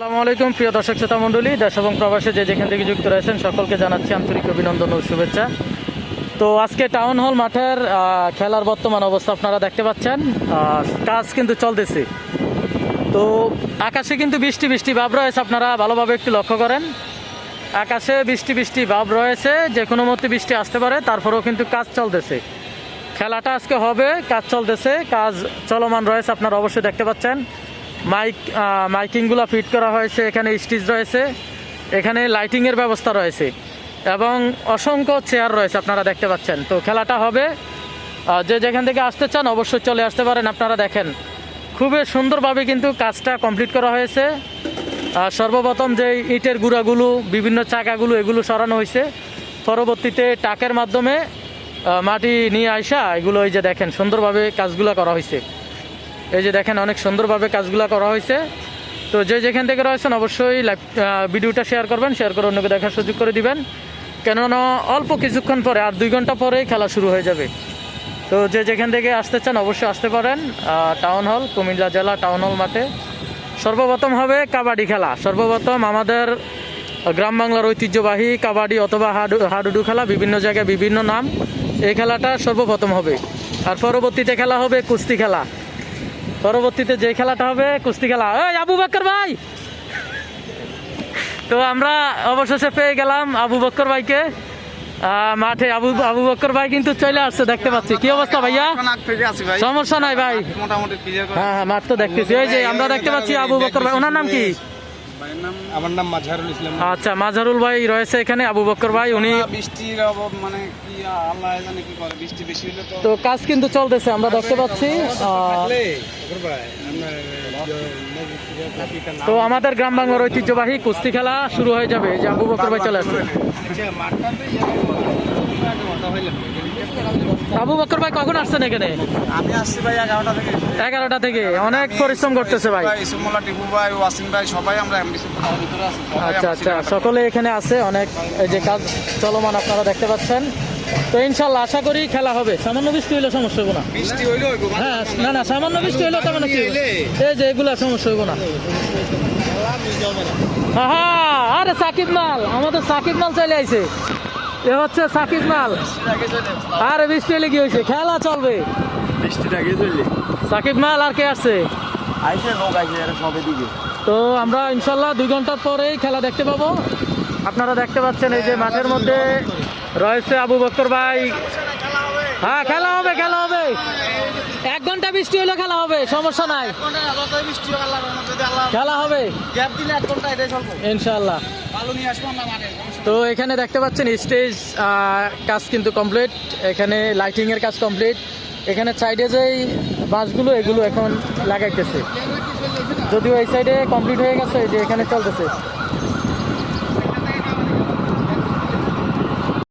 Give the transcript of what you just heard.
আসসালামু আলাইকুম, প্রিয় দর্শক শ্রোতা মণ্ডলী, দেশ এবং প্রবাসে যে যেখান থেকে যুক্ত রয়েছেন সকলকে জানাচ্ছি আন্তরিক অভিনন্দন ও শুভেচ্ছা। তো আজকে টাউন হল মাঠের খেলার বর্তমান অবস্থা আপনারা দেখতে পাচ্ছেন। কাজ কিন্তু চলতেছে। তো আকাশে কিন্তু বৃষ্টি বৃষ্টি ভাব রয়েছে, আপনারা ভালোভাবে একটু লক্ষ্য করেন। আকাশে বৃষ্টি বৃষ্টি ভাব রয়েছে, যে কোনো মতে বৃষ্টি আসতে পারে, তারপরেও কিন্তু কাজ চলতেছে। খেলাটা আজকে হবে, কাজ চলতেছে, কাজ চলমান রয়েছে, আপনারা অবশ্যই দেখতে পাচ্ছেন। মাইক মাইকিংগুলো ফিট করা হয়েছে, এখানে স্টেজ রয়েছে, এখানে লাইটিংয়ের ব্যবস্থা রয়েছে, এবং অসংখ্য চেয়ার রয়েছে, আপনারা দেখতে পাচ্ছেন। তো খেলাটা হবে যে যেখান থেকে আসতে চান অবশ্যই চলে আসতে পারেন, আপনারা দেখেন। খুবই সুন্দরভাবে কিন্তু কাজটা কমপ্লিট করা হয়েছে। সর্বপ্রথম যে ইটের গুঁড়াগুলো, বিভিন্ন চাকাগুলো, এগুলো সরানো হয়েছে। পরবর্তীতে টাকের মাধ্যমে মাটি নিয়ে আসা এগুলো এই যে দেখেন, সুন্দরভাবে কাজগুলো করা হয়েছে। এই যে দেখেন অনেক সুন্দরভাবে কাজগুলো করা হয়েছে। তো যে যেখান থেকে রয়েছেন অবশ্যই লাইভ ভিডিওটা শেয়ার করবেন, শেয়ার করে অন্যকে দেখার সুযোগ করে দিবেন। কেননা অল্প কিছুক্ষণ পরে আর দুই ঘণ্টা পরেই খেলা শুরু হয়ে যাবে। তো যে যেখান থেকে আসতে চান অবশ্যই আসতে পারেন টাউন হল, কুমিল্লা জেলা টাউন হল মাঠে। সর্বপ্রথম হবে কাবাডি খেলা। সর্বপ্রথম আমাদের গ্রাম বাংলার ঐতিহ্যবাহী কাবাডি অথবা হাডু, হাডুডু খেলা, বিভিন্ন জায়গায় বিভিন্ন নাম। এই খেলাটা সর্বপ্রথম হবে। আর পরবর্তীতে খেলা হবে কুস্তি খেলা। পরবর্তীতে যে খেলাটা হবে কুস্তি খেলা। এই আবু বক্কর ভাই! তো আমরা অবশেষে পেয়ে গেলাম আবু বক্কর ভাইকে। মাঠে আবু আবু বক্কর ভাই কিন্তু চলে আসছে দেখতে পাচ্ছি। কি অবস্থা ভাইয়া? সমস্যা নাই ভাই। মোটামুটি হ্যাঁ হ্যাঁ মাঠ তো দেখতেছি। ওই যে আমরা দেখতে পাচ্ছি আবু বক্কর ভাই। ওনার নাম কি? আমার নাম মাঝারুল ইসলাম। আচ্ছা মাজারুল ভাই রয়েছে এখানে আবু বক্কর ভাই উনি বৃষ্টির অভাব মানে কি আল্লাহ জানে কি করে বৃষ্টি বেশি হলে তো তো কাজ কিন্তু চলতেছে আমরা দেখতে পাচ্ছি। তো আমাদের গ্রাম বাংলার ঐতিহ্যবাহী কুস্তি খেলা শুরু হয়ে যাবে যে আবু বক্কর ভাই চলে আসছে। আবু বক্কর ভাই কখন আসছেন এখানে? আমি আসছি ভাই এগারোটা থেকে। এগারোটা থেকে। অনেক পরিশ্রম করতেছে ভাই। সুমলা টিপু ভাই ওয়াসিম ভাই সবাই আমরা আচ্ছা আচ্ছা। সকলে এখানে আছে। অনেক এই যে কাজ চলমান আপনারা দেখতে পাচ্ছেন। তো ইনশাল্লাহ আশা করি খেলা হবে। সামান্য বৃষ্টি হলে সমস্যা হব না? বৃষ্টি হইল হইবো হ্যাঁ না না সামান্য বৃষ্টি হলে তেমন কি এই যে এগুলা সমস্যা হইব না। হ্যাঁ আরে সাকিব মাল আমাদের সাকিব মাল চলে আইছে। এ হচ্ছে সাকিব মাল। আরে বৃষ্টি হলে কি হয়েছে? খেলা চলবে। বৃষ্টিটা চললে। সাকিব মাল আর কে আসছে? আইসে লোক আইসে এরা সবে দিকে তো আমরা ইনশাল্লাহ দুই ঘণ্টা পরেই খেলা দেখতে পাবো। আপনারা দেখতে পাচ্ছেন এই যে মাঠের মধ্যে রয়েছে আবু বক্তর ভাই। হ্যাঁ খেলা হবে খেলা হবে। এক ঘণ্টা বৃষ্টি হলে খেলা হবে সমস্যা নাই। খেলা হবে। ঘণ্টা ইনশাল্লাহ তো এখানে দেখতে পাচ্ছেন স্টেজ কাজ কিন্তু কমপ্লিট। এখানে লাইটিং এর কাজ কমপ্লিট। এখানে সাইডে যেই বাসগুলো এগুলো এখন লাগাইতেছে। যদিও এই সাইডে কমপ্লিট হয়ে গেছে যে এখানে চলতেছে।